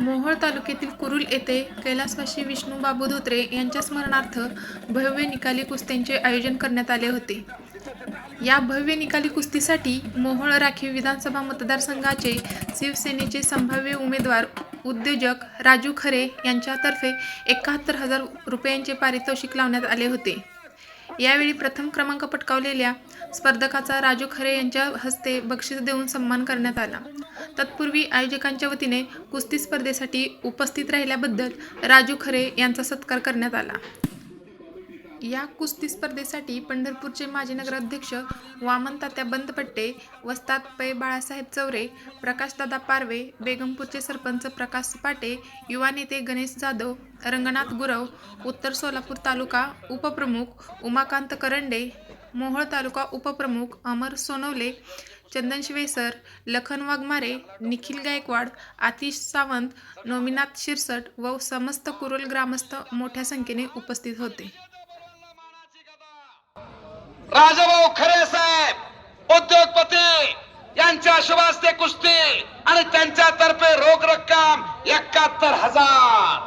मोहोळ तालुक्यातील कुरुल येथे कैलासवासी विष्णू बाबू धोत्रे यांच्या स्मरणार्थ भव्य निकाली कुस्त्यांचे आयोजन करण्यात आले होते. या भव्य निकाली कुस्तीसाठी मोहोळ राखीव विधानसभा मतदारसंघाचे शिवसेनेचे संभाव्य उमेदवार उद्योजक राजू खरे यांच्यातर्फे एकाहत्तर हजार रुपयांचे पारितोषिक लावण्यात आले होते. यावेळी प्रथम क्रमांक पटकावलेल्या स्पर्धकाचा राजू खरे यांच्या हस्ते बक्षीस देऊन सन्मान करण्यात आला. तत्पूर्वी आयोजकांच्या वतीने कुस्ती स्पर्धेसाठी उपस्थित राहिल्याबद्दल राजू खरे यांचा सत्कार करण्यात आला. या कुस्ती स्पर्धेसाठी पंढरपूरचे माजी नगराध्यक्ष वामन तात्या बंदपट्टे वस्ताद पै बाळासाहेब चौरे प्रकाशदादा पारवे बेगमपूरचे सरपंच प्रकाश पाटे युवा नेते गणेश जाधव रंगनाथ गुरव उत्तर सोलापूर तालुका उपप्रमुख उमाकांत करंडे मोहोळ तालुका उपप्रमुख अमर सोनवले चंदन शिवेसर लखन वाघमारे निखिल गायकवाड आतिश सावंत नोमिनाथ शिरसट व समस्त कुरुल ग्रामस्थ मोठ्या संख्येने उपस्थित होते. राजाभाऊ खरे साहेब उद्योगपती यांच्या शुभास्ते कुस्ती आणि त्यांच्यातर्फे रोख रक्कम एकाहत्तर हजार.